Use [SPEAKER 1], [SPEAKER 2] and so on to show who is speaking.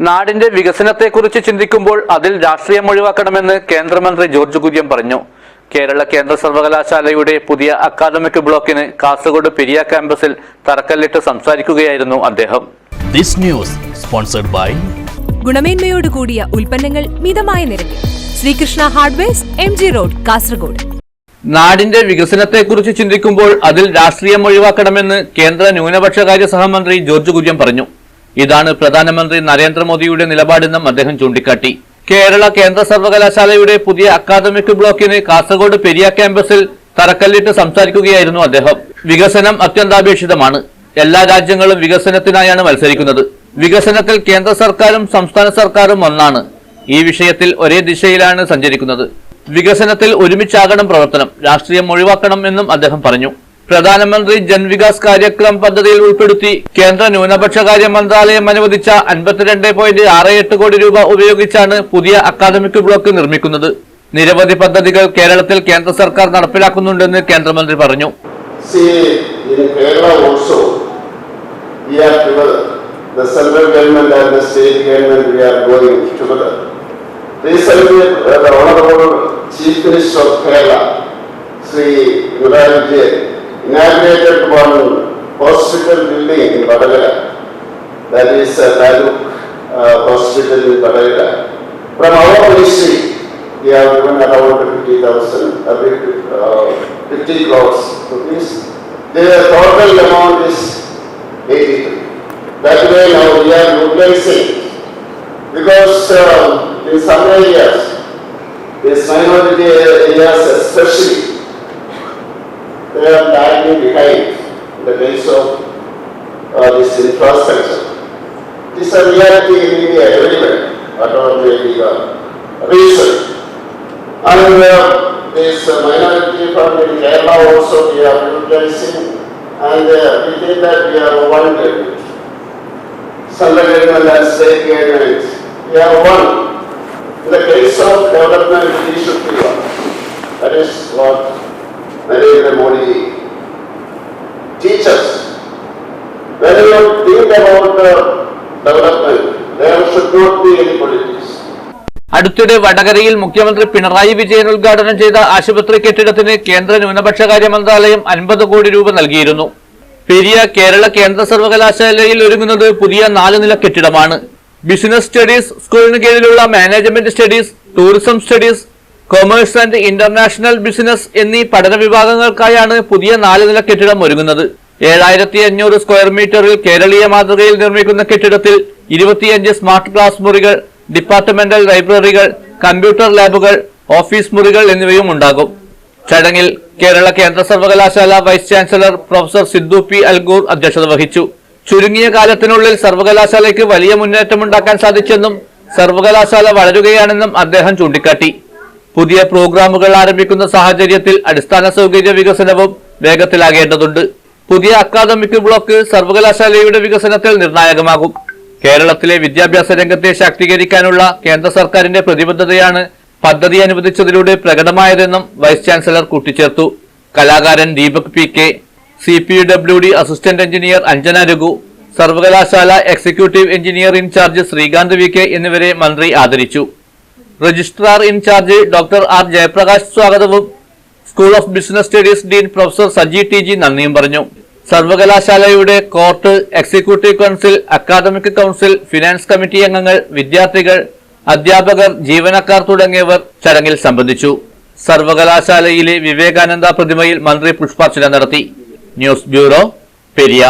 [SPEAKER 1] നാടിന്റെ വികസനത്തെക്കുറിച്ച് ചിന്തിക്കുമ്പോൾ അതിൽ രാഷ്ട്രീയം ഒഴിവാക്കണമെന്ന് കേന്ദ്രമന്ത്രി ജോർജ് കുര്യൻ പറഞ്ഞു. കേരള കേന്ദ്ര സർവകലാശാലയുടെ പുതിയ അക്കാദമിക് ബ്ലോക്കിന് കാസർഗോഡ് പെരിയ ക്യാമ്പസിൽ തറക്കല്ലിട്ട് സംസാരിക്കുകയായിരുന്നു അദ്ദേഹം.
[SPEAKER 2] ദിസ് ന്യൂസ് സ്പോൺസർഡ് ബൈ
[SPEAKER 3] ഗുണമേന്മയോട് കൂടിയ ഉൽപ്പന്നങ്ങൾ മിതമായ നിരക്കിൽ. Sreekrishna hardwares M G road Kasaragod.
[SPEAKER 1] നാടിന്റെ വികസനത്തെക്കുറിച്ച് ചിന്തിക്കുമ്പോൾ അതിൽ രാഷ്ട്രീയം ഒഴിവാക്കണമെന്ന് കേന്ദ്ര ന്യൂനപക്ഷകാര്യ സഹമന്ത്രി ജോർജ് കുര്യൻ പറഞ്ഞു. ഇതാണ് പ്രധാനമന്ത്രി നരേന്ദ്രമോദിയുടെ നിലപാടെന്നും അദ്ദേഹം ചൂണ്ടിക്കാട്ടി. കേരള കേന്ദ്ര സർവകലാശാലയുടെ പുതിയ അക്കാദമിക് ബ്ലോക്കിന് കാസർഗോഡ് പെരിയ ക്യാമ്പസിൽ തറക്കല്ലിട്ട് സംസാരിക്കുകയായിരുന്നു അദ്ദേഹം. വികസനം അത്യന്താപേക്ഷിതമാണ്. എല്ലാ രാജ്യങ്ങളും വികസനത്തിനായാണ് മത്സരിക്കുന്നത്. വികസനത്തിൽ കേന്ദ്ര സർക്കാരും സംസ്ഥാന സർക്കാരും ഒന്നാണ്. ഈ വിഷയത്തിൽ ഒരേ ദിശയിലാണ് സഞ്ചരിക്കുന്നത്. വികസനത്തിൽ ഒരുമിച്ചാകണം പ്രവർത്തനം. രാഷ്ട്രീയം ഒഴിവാക്കണം എന്നും അദ്ദേഹം പറഞ്ഞു. പ്രധാനമന്ത്രി ജൻവികാസ് കാര്യക്രം പദ്ധതിയിൽ ഉൾപ്പെടുത്തി കേന്ദ്ര ന്യൂനപക്ഷ കാര്യ മന്ത്രാലയം അനുവദിച്ച അൻപത്തിരണ്ട് പോയിന്റ് ആറ് എട്ട് കോടി രൂപ ഉപയോഗിച്ചാണ് പുതിയ അക്കാദമിക് ബ്ലോക്ക് നിർമ്മിക്കുന്നത്. നിരവധി പദ്ധതികൾ കേരളത്തിൽ കേന്ദ്ര സർക്കാർ നടപ്പിലാക്കുന്നുണ്ടെന്ന് കേന്ദ്രമന്ത്രി പറഞ്ഞു.
[SPEAKER 4] Inaugurated one hospital building in Vadagara. That is uh, Taluk uh, Hospital in Vadagara. From our ministry, we have given around fifty thousand, a bit, uh, fifty crores rupees. The total amount is eighty-three. That way now we are utilizing, because uh, in some areas, these minority areas especially, lagging behind in the case of uh, this infrastructure. It is a reality in India everywhere, whatever may be the reason. And uh, this uh, minority from Kerala also we are utilizing and uh, we think that we are one government. Central government and state we are one. In the case of development, we should be one. That is what Narendra Modi teaches. When you think about the development, there should not be any politics.
[SPEAKER 1] അടുത്തിടെ വടകരയിൽ മുഖ്യമന്ത്രി പിണറായി വിജയൻ ഉദ്ഘാടനം ചെയ്ത ആശുപത്രി കെട്ടിടത്തിന് കേന്ദ്ര ന്യൂനപക്ഷകാര്യ മന്ത്രാലയം അൻപത് കോടി രൂപ നൽകിയിരുന്നു പെരിയ കേരള കേന്ദ്ര സർവകലാശാലയിൽ ഒരുങ്ങുന്നത് പുതിയ നാല് നില കെട്ടിടമാണ് ബിസിനസ് സ്റ്റഡീസ് സ്കൂളിന് കീഴിലുള്ള management studies tourism studies commerce and international business എന്നീ പഠന വിഭാഗങ്ങൾക്കായാണ് പുതിയ നാല് നില കെട്ടിടം ഒരുങ്ങുന്നത്. ഏഴായിരത്തി അഞ്ഞൂറ് സ്ക്വയർ മീറ്ററിൽ കേരളീയ മാതൃകയിൽ നിർമ്മിക്കുന്ന കെട്ടിടത്തിൽ ഇരുപത്തിയഞ്ച് സ്മാർട്ട് ക്ലാസ് മുറികൾ ഡിപ്പാർട്ട്മെന്റൽ ലൈബ്രറികൾ കമ്പ്യൂട്ടർ ലാബുകൾ ഓഫീസ് മുറികൾ എന്നിവയും ഉണ്ടാകും. ചടങ്ങിൽ കേരള കേന്ദ്ര സർവകലാശാല vice chancellor professor Siddu P Algur അധ്യക്ഷത വഹിച്ചു. ചുരുങ്ങിയ കാലത്തിനുള്ളിൽ സർവകലാശാലയ്ക്ക് വലിയ മുന്നേറ്റമുണ്ടാക്കാൻ സാധിച്ചെന്നും സർവകലാശാല വളരുകയാണെന്നും അദ്ദേഹം ചൂണ്ടിക്കാട്ടി. പുതിയ പ്രോഗ്രാമുകൾ ആരംഭിക്കുന്ന സാഹചര്യത്തിൽ അടിസ്ഥാന സൗകര്യ വികസനവും വേഗത്തിലാകേണ്ടതുണ്ട്. പുതിയ അക്കാദമിക് ബ്ലോക്ക് സർവകലാശാലയുടെ വികസനത്തിൽ നിർണായകമാകും. കേരളത്തിലെ വിദ്യാഭ്യാസ രംഗത്തെ ശാക്തീകരിക്കാനുള്ള കേന്ദ്ര സർക്കാരിന്റെ പ്രതിബദ്ധതയാണ് പദ്ധതി അനുവദിച്ചതിലൂടെ പ്രകടമായതെന്നും വൈസ് ചാൻസലർ കൂട്ടിച്ചേർത്തു. കലാകാരൻ Deepak P K C P W D assistant engineer Anjana Raghu സർവകലാശാല executive engineer in charge Sreekanth V K എന്നിവരെ മന്ത്രി ആദരിച്ചു. Registrar in charge doctor R Jayaprakash സ്വാഗതവും. School of business studies dean professor Saji T G നന്ദിയും പറഞ്ഞു. സർവകലാശാലയുടെ court executive council academic council finance committee അംഗങ്ങൾ വിദ്യാർത്ഥികൾ അധ്യാപകർ ജീവനക്കാർ തുടങ്ങിയവർ ചടങ്ങിൽ സംബന്ധിച്ചു. സർവകലാശാലയിലെ വിവേകാനന്ദ പ്രതിമയിൽ മന്ത്രി പുഷ്പാർച്ചന നടത്തി. News bureau Periya.